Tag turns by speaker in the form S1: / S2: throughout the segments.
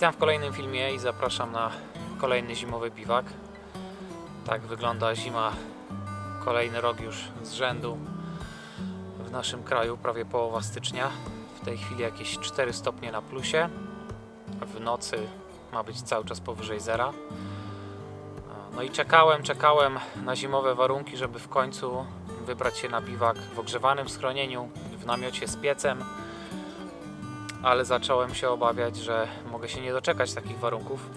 S1: Witam w kolejnym filmie i zapraszam na kolejny zimowy biwak. Tak wygląda zima kolejny rok już z rzędu w naszym kraju, prawie połowa stycznia. W tej chwili jakieś 4 stopnie na plusie. W nocy ma być cały czas powyżej zera. No i czekałem, czekałem na zimowe warunki, żeby w końcu wybrać się na biwak w ogrzewanym schronieniu, w namiocie z piecem ale zacząłem się obawiać, że mogę się nie doczekać takich warunków.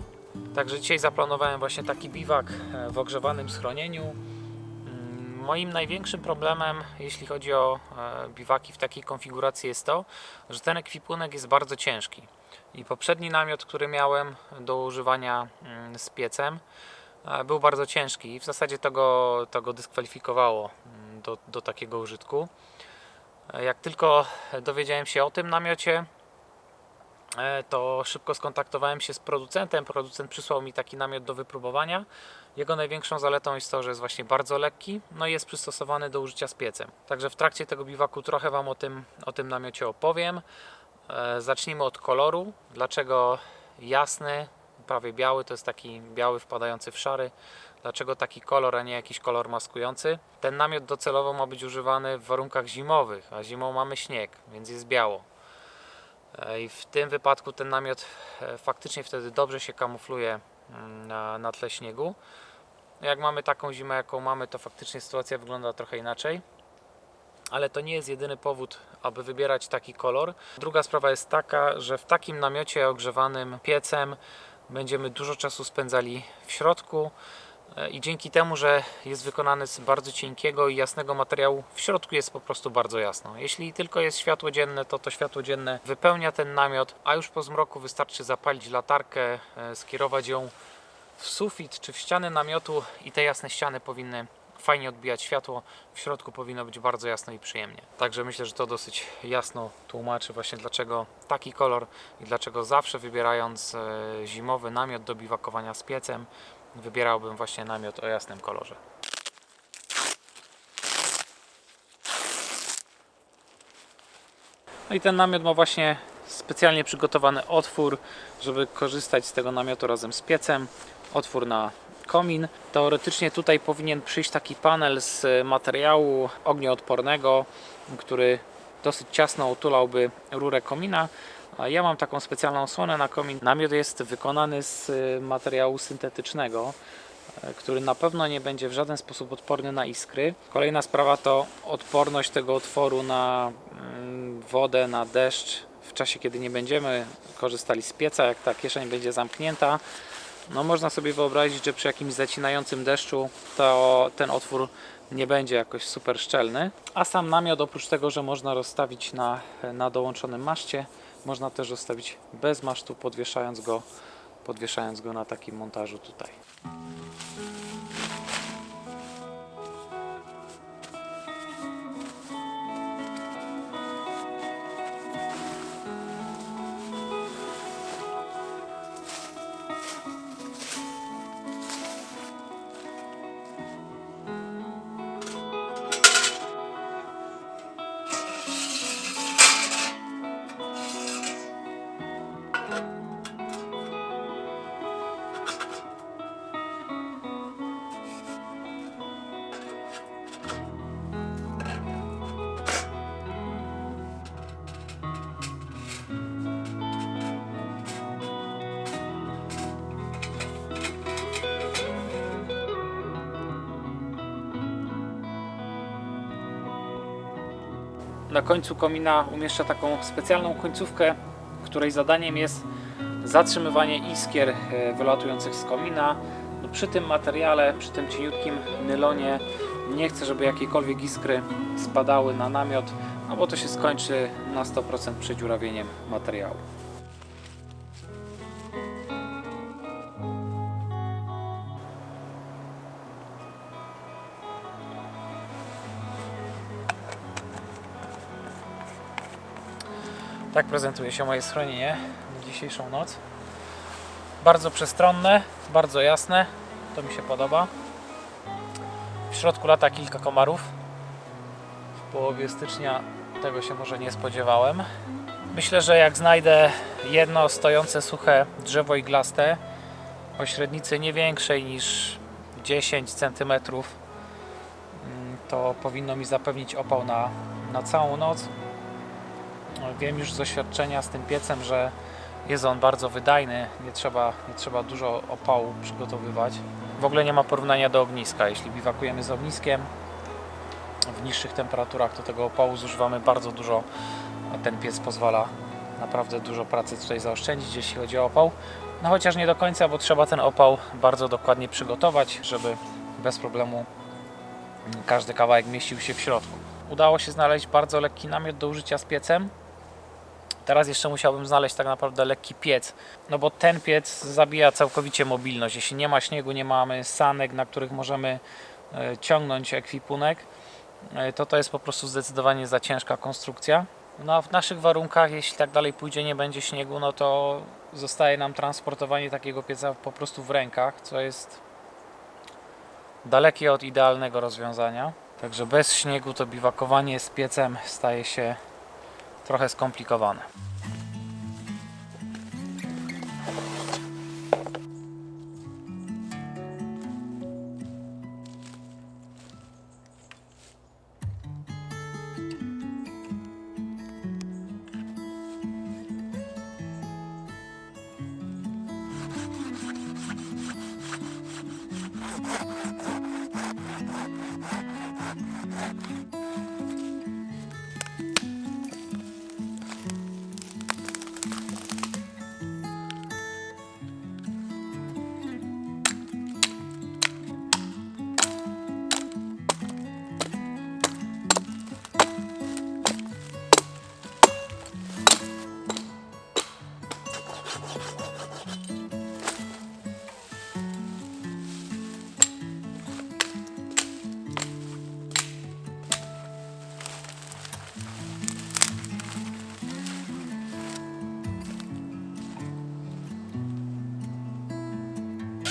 S1: Także dzisiaj zaplanowałem właśnie taki biwak e, w ogrzewanym schronieniu. Mm, Moim największym problemem, jeśli chodzi o e, biwaki w takiej konfiguracji, jest to, że ten ekwipunek jest bardzo ciężki. I poprzedni namiot, który miałem do używania mm, z piecem, e, był bardzo ciężki i w zasadzie to go, to go dyskwalifikowało mm, do, do takiego użytku. Jak tylko dowiedziałem się o tym namiocie, to szybko skontaktowałem się z producentem. Producent przysłał mi taki namiot do wypróbowania. Jego największą zaletą jest to, że jest właśnie bardzo lekki, no i jest przystosowany do użycia z piecem. Także w trakcie tego biwaku trochę Wam o tym, o tym namiocie opowiem. E, Zacznijmy od koloru. Dlaczego jasny, prawie biały, to jest taki biały wpadający w szary. Dlaczego taki kolor, a nie jakiś kolor maskujący? Ten namiot docelowo ma być używany w warunkach zimowych, a zimą mamy śnieg, więc jest biało. E, I w tym wypadku ten namiot e, faktycznie wtedy dobrze się kamufluje mm, na, na tle śniegu. Jak mamy taką zimę, jaką mamy, to faktycznie sytuacja wygląda trochę inaczej. Ale to nie jest jedyny powód, aby wybierać taki kolor. Druga sprawa jest taka, że w takim namiocie ogrzewanym piecem będziemy dużo czasu spędzali w środku i dzięki temu, że jest wykonany z bardzo cienkiego i jasnego materiału, w środku jest po prostu bardzo jasno. Jeśli tylko jest światło dzienne, to to światło dzienne wypełnia ten namiot, a już po zmroku wystarczy zapalić latarkę, e, skierować ją w sufit czy w ściany namiotu i te jasne ściany powinny fajnie odbijać światło. W środku powinno być bardzo jasno i przyjemnie. Także myślę, że to dosyć jasno tłumaczy właśnie dlaczego taki kolor i dlaczego zawsze wybierając e, zimowy namiot do biwakowania z piecem wybierałbym właśnie namiot o jasnym kolorze. No i ten namiot ma właśnie specjalnie przygotowany otwór, żeby korzystać z tego namiotu razem z piecem. Otwór na komin. Teoretycznie tutaj powinien przyjść taki panel z materiału ognioodpornego, który dosyć ciasno otulałby rurę komina. A ja mam taką specjalną osłonę na komin. Namiot jest wykonany z materiału syntetycznego, e, który na pewno nie będzie w żaden sposób odporny na iskry. Kolejna sprawa to odporność tego otworu na mm, wodę, na deszcz w czasie, kiedy nie będziemy korzystali z pieca, jak ta kieszeń będzie zamknięta. No można sobie wyobrazić, że przy jakimś zacinającym deszczu to ten otwór nie będzie jakoś super szczelny. A sam namiot oprócz tego, że można rozstawić na, na dołączonym maszcie, można też rozstawić bez masztu, podwieszając go, podwieszając go na takim montażu tutaj. Na końcu komina umieszczę taką specjalną końcówkę, której zadaniem jest zatrzymywanie iskier e, wylatujących z komina. No przy tym materiale, przy tym cieniutkim nylonie nie chcę, żeby jakiekolwiek iskry spadały na namiot, no bo to się skończy na 100% przedziurawieniem materiału. Tak prezentuje się moje schronienie na dzisiejszą noc. Bardzo przestronne, bardzo jasne. To mi się podoba. W środku lata kilka komarów. W połowie stycznia tego się może nie spodziewałem. Myślę, że jak znajdę jedno stojące suche drzewo iglaste o średnicy nie większej niż 10 cm, mm, to powinno mi zapewnić opał na, na całą noc. Wiem już z doświadczenia z tym piecem, że jest on bardzo wydajny, nie trzeba, nie trzeba dużo opału przygotowywać. W ogóle nie ma porównania do ogniska. Jeśli biwakujemy z ogniskiem w niższych temperaturach, to tego opału zużywamy bardzo dużo, a ten piec pozwala naprawdę dużo pracy tutaj zaoszczędzić, jeśli chodzi o opał. No chociaż nie do końca, bo trzeba ten opał bardzo dokładnie przygotować, żeby bez problemu każdy kawałek mieścił się w środku. Udało się znaleźć bardzo lekki namiot do użycia z piecem. Teraz jeszcze musiałbym znaleźć tak naprawdę lekki piec, no bo ten piec zabija całkowicie mobilność. Jeśli nie ma śniegu, nie mamy sanek, na których możemy e, ciągnąć ekwipunek, e, to to jest po prostu zdecydowanie za ciężka konstrukcja. No a w naszych warunkach, jeśli tak dalej pójdzie, nie będzie śniegu, no to zostaje nam transportowanie takiego pieca po prostu w rękach, co jest dalekie od idealnego rozwiązania. Także bez śniegu to biwakowanie z piecem staje się trochę skomplikowane.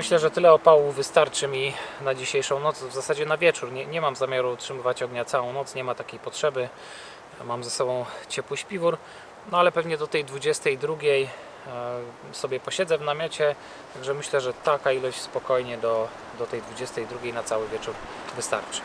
S1: Myślę, że tyle opału wystarczy mi na dzisiejszą noc, w zasadzie na wieczór. Nie, nie mam zamiaru utrzymywać ognia całą noc, nie ma takiej potrzeby. Mam ze sobą ciepły śpiwór, no ale pewnie do tej 22 e, sobie posiedzę w namiocie, także myślę, że taka ilość spokojnie do, do tej 22 na cały wieczór wystarczy.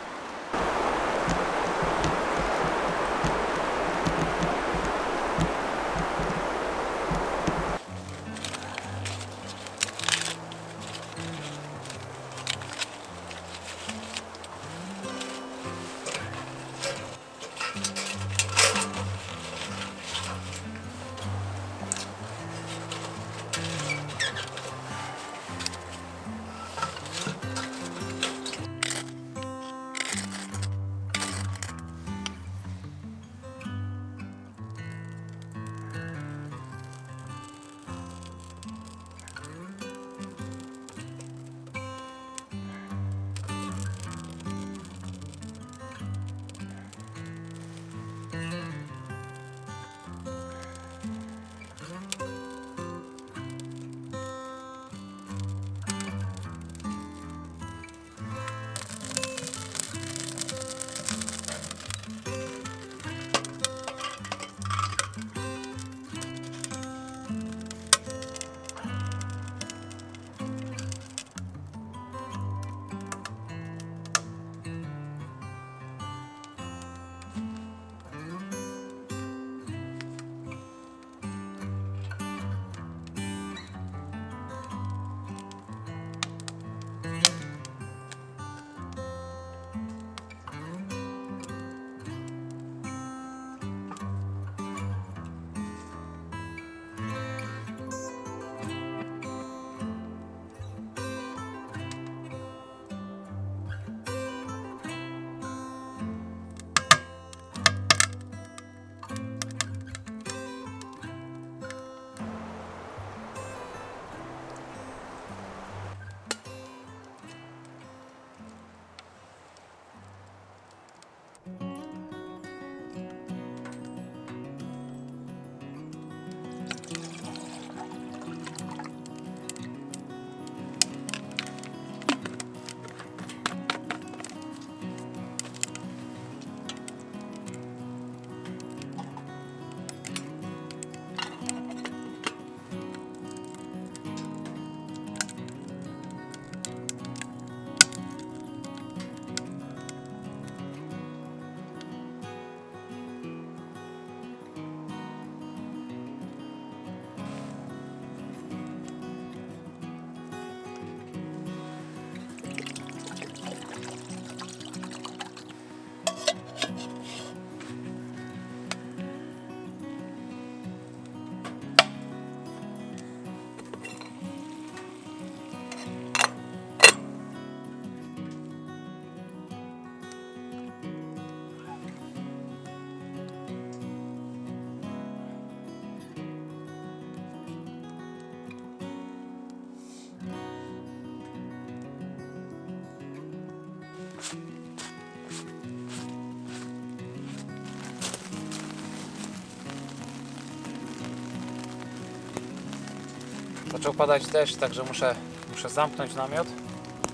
S1: Zaczął padać deszcz, także muszę, muszę zamknąć namiot.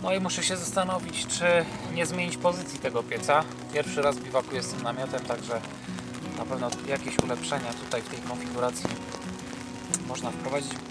S1: No i muszę się zastanowić, czy nie zmienić pozycji tego pieca. Pierwszy raz biwakuję z tym namiotem, także na pewno jakieś ulepszenia tutaj w tej konfiguracji można wprowadzić.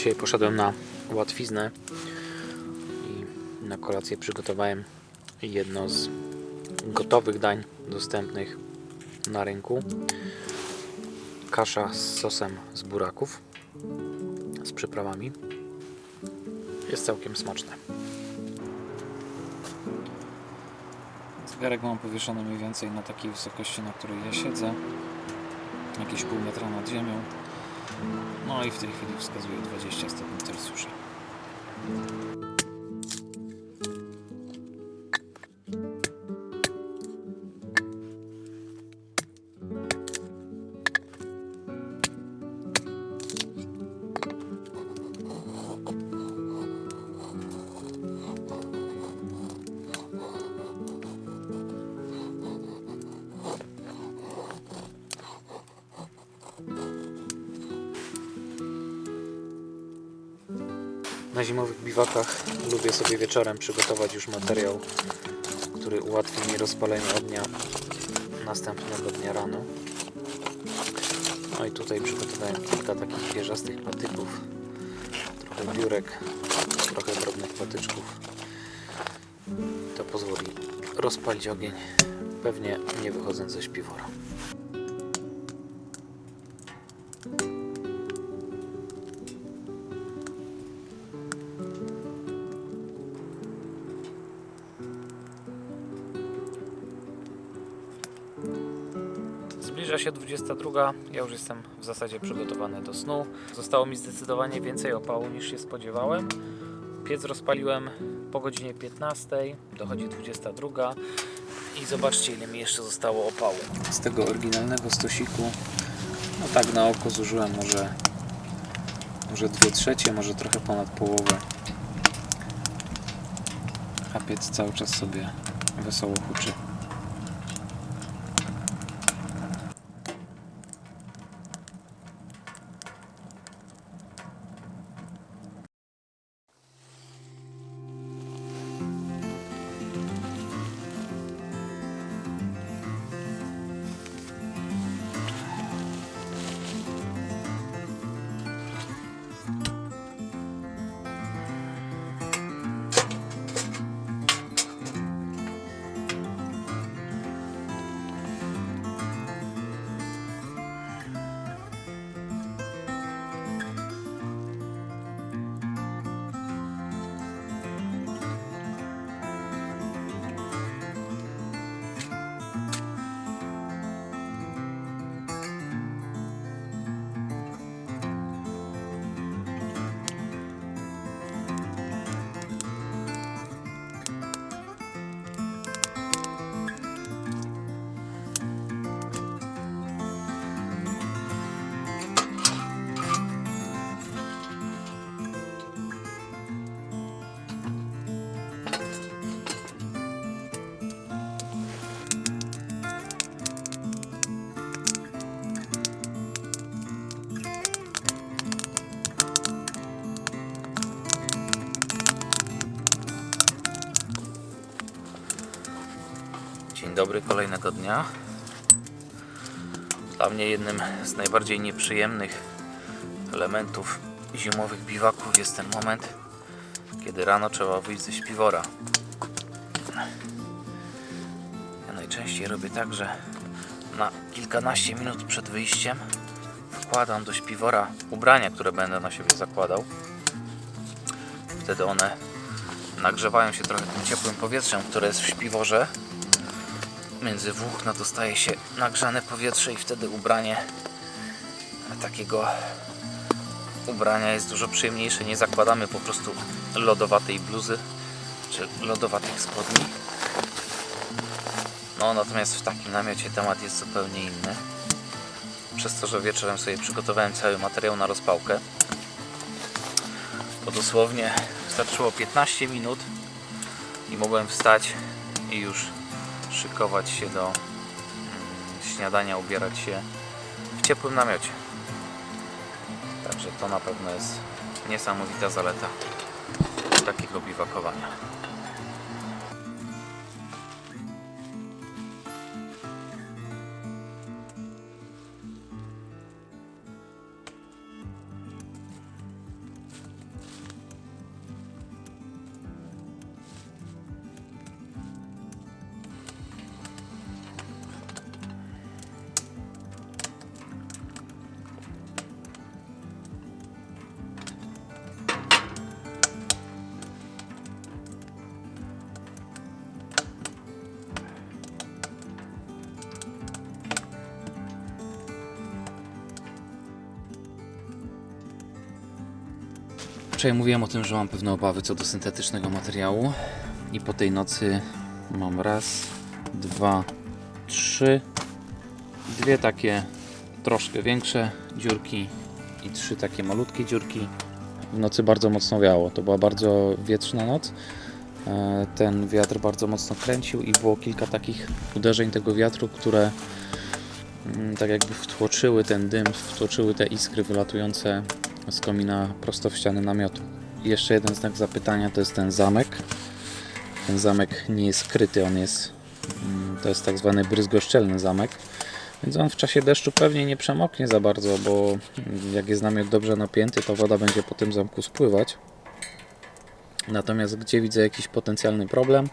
S1: Dzisiaj poszedłem na łatwiznę i na kolację przygotowałem jedno z gotowych dań dostępnych na rynku. Kasza z sosem z buraków z przyprawami. Jest całkiem smaczne. Zegarek mam powieszony mniej więcej na takiej wysokości, na której ja siedzę. Jakieś pół metra nad ziemią. No i w tej chwili wskazuje 20 stopni Celsjusza. Na zimowych biwakach lubię sobie wieczorem przygotować już materiał, który ułatwi mi rozpalenie ognia następnego dnia rano. No i tutaj przygotowałem kilka takich wieżastych patyków, trochę biurek, trochę drobnych patyczków. To pozwoli rozpalić ogień, pewnie nie wychodząc ze śpiwora. 22. Ja już jestem w zasadzie przygotowany do snu. Zostało mi zdecydowanie więcej opału niż się spodziewałem. Piec rozpaliłem po godzinie 15. Dochodzi 22. I zobaczcie, ile mi jeszcze zostało opału. Z tego oryginalnego stosiku, no tak na oko zużyłem może, może 2 trzecie, może trochę ponad połowę. A piec cały czas sobie wesoło huczy. Dobry, kolejnego dnia. Dla mnie jednym z najbardziej nieprzyjemnych elementów zimowych biwaków jest ten moment, kiedy rano trzeba wyjść ze śpiwora. Ja najczęściej robię tak, że na kilkanaście minut przed wyjściem wkładam do śpiwora ubrania, które będę na siebie zakładał. Wtedy one nagrzewają się trochę tym ciepłym powietrzem, które jest w śpiworze. Między włókna dostaje się nagrzane powietrze i wtedy ubranie takiego ubrania jest dużo przyjemniejsze. Nie zakładamy po prostu lodowatej bluzy czy lodowatych spodni. No natomiast w takim namiocie temat jest zupełnie inny. Przez to, że wieczorem sobie przygotowałem cały materiał na rozpałkę, to dosłownie wystarczyło 15 minut i mogłem wstać i już szykować się do mm, śniadania, ubierać się w ciepłym namiocie. Także to na pewno jest niesamowita zaleta takiego biwakowania. Wczoraj mówiłem o tym, że mam pewne obawy co do syntetycznego materiału i po tej nocy mam raz, dwa, trzy, dwie takie troszkę większe dziurki i trzy takie malutkie dziurki. W nocy bardzo mocno wiało, to była bardzo wietrzna noc. E, Ten wiatr bardzo mocno kręcił i było kilka takich uderzeń tego wiatru, które mm, tak jakby wtłoczyły ten dym, wtłoczyły te iskry wylatujące z komina prosto w ściany namiotu. I jeszcze jeden znak zapytania to jest ten zamek. Ten zamek nie jest kryty, on jest mm, to jest tak zwany bryzgoszczelny zamek. Więc on w czasie deszczu pewnie nie przemoknie za bardzo, bo mm, jak jest namiot dobrze napięty, to woda będzie po tym zamku spływać. Natomiast gdzie widzę jakiś potencjalny problem,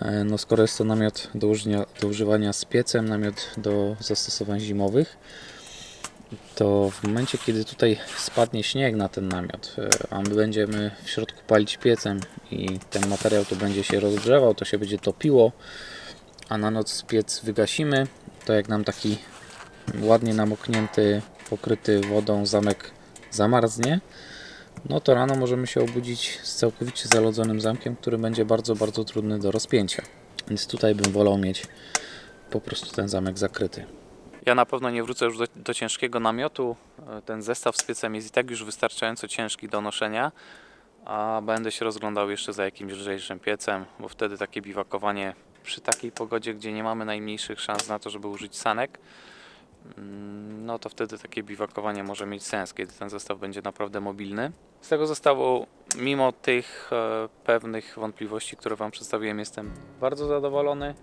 S1: e, no skoro jest to namiot do, użynia, do używania z piecem, namiot do zastosowań zimowych, to w momencie, kiedy tutaj spadnie śnieg na ten namiot, e, a my będziemy w środku palić piecem i ten materiał tu będzie się rozgrzewał, to się będzie topiło, a na noc piec wygasimy, to jak nam taki ładnie namoknięty, pokryty wodą zamek zamarznie, no to rano możemy się obudzić z całkowicie zalodzonym zamkiem, który będzie bardzo, bardzo trudny do rozpięcia. Więc tutaj bym wolał mieć po prostu ten zamek zakryty. Ja na pewno nie wrócę już do, do ciężkiego namiotu. E, Ten zestaw z piecem jest i tak już wystarczająco ciężki do noszenia, a będę się rozglądał jeszcze za jakimś lżejszym piecem, bo wtedy takie biwakowanie przy takiej pogodzie, gdzie nie mamy najmniejszych szans na to, żeby użyć sanek, mm, no to wtedy takie biwakowanie może mieć sens, kiedy ten zestaw będzie naprawdę mobilny. Z tego zestawu, mimo tych e, pewnych wątpliwości, które Wam przedstawiłem, jestem bardzo zadowolony.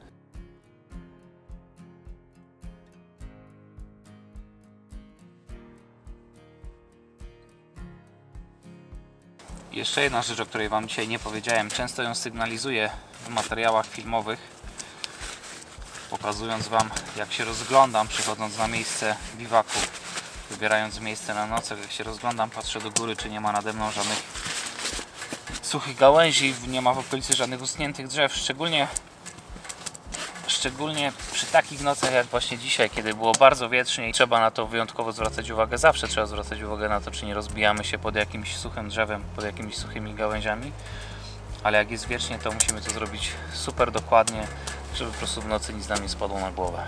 S1: Jeszcze jedna rzecz, o której Wam dzisiaj nie powiedziałem. Często ją sygnalizuję w materiałach filmowych, pokazując Wam, jak się rozglądam, przychodząc na miejsce biwaku, wybierając miejsce na nocę. Jak się rozglądam, patrzę do góry, czy nie ma nade mną żadnych suchych gałęzi, nie ma w okolicy żadnych uschniętych drzew. Szczególnie szczególnie przy takich nocach jak właśnie dzisiaj, kiedy było bardzo wietrznie i trzeba na to wyjątkowo zwracać uwagę. Zawsze trzeba zwracać uwagę na to, czy nie rozbijamy się pod jakimś suchym drzewem, pod jakimiś suchymi gałęziami. Ale jak jest wiecznie, to musimy to zrobić super dokładnie, żeby po prostu w nocy nic nam nie spadło na głowę.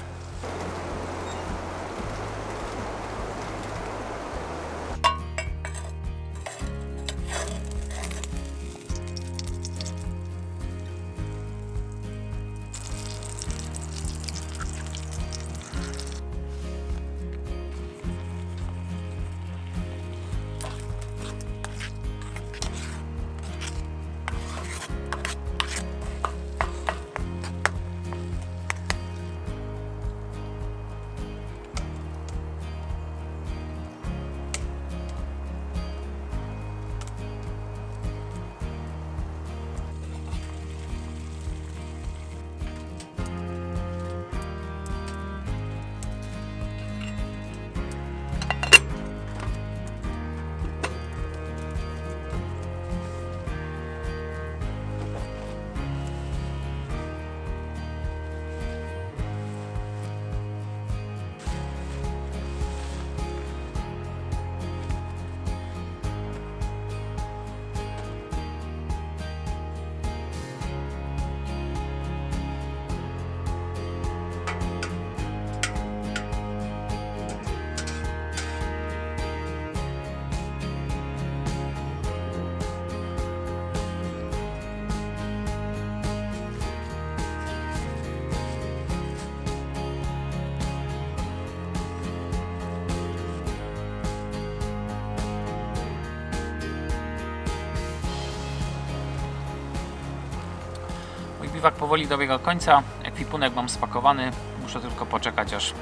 S1: Biwak powoli dobiega końca. Ekwipunek mam spakowany. Muszę tylko poczekać, aż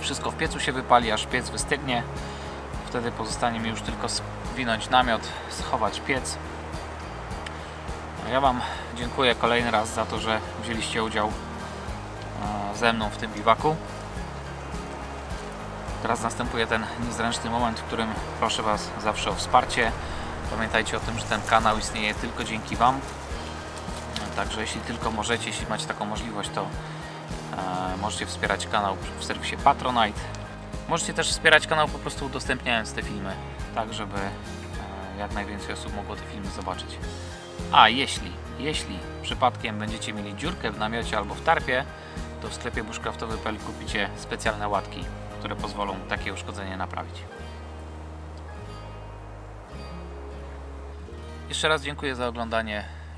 S1: wszystko w piecu się wypali, aż piec wystygnie. Wtedy pozostanie mi już tylko zwinąć namiot, schować piec. Ja Wam dziękuję kolejny raz za to, że wzięliście udział e, ze mną w tym biwaku. Teraz następuje ten niezręczny moment, w którym proszę Was zawsze o wsparcie. Pamiętajcie o tym, że ten kanał istnieje tylko dzięki Wam. Także jeśli tylko możecie, jeśli macie taką możliwość, to e, możecie wspierać kanał w serwisie Patronite. Możecie też wspierać kanał po prostu udostępniając te filmy, tak żeby e, jak najwięcej osób mogło te filmy zobaczyć. A jeśli, jeśli przypadkiem będziecie mieli dziurkę w namiocie albo w tarpie, to w sklepie bushcraftowy.pl kupicie specjalne łatki, które pozwolą takie uszkodzenie naprawić. Jeszcze raz dziękuję za oglądanie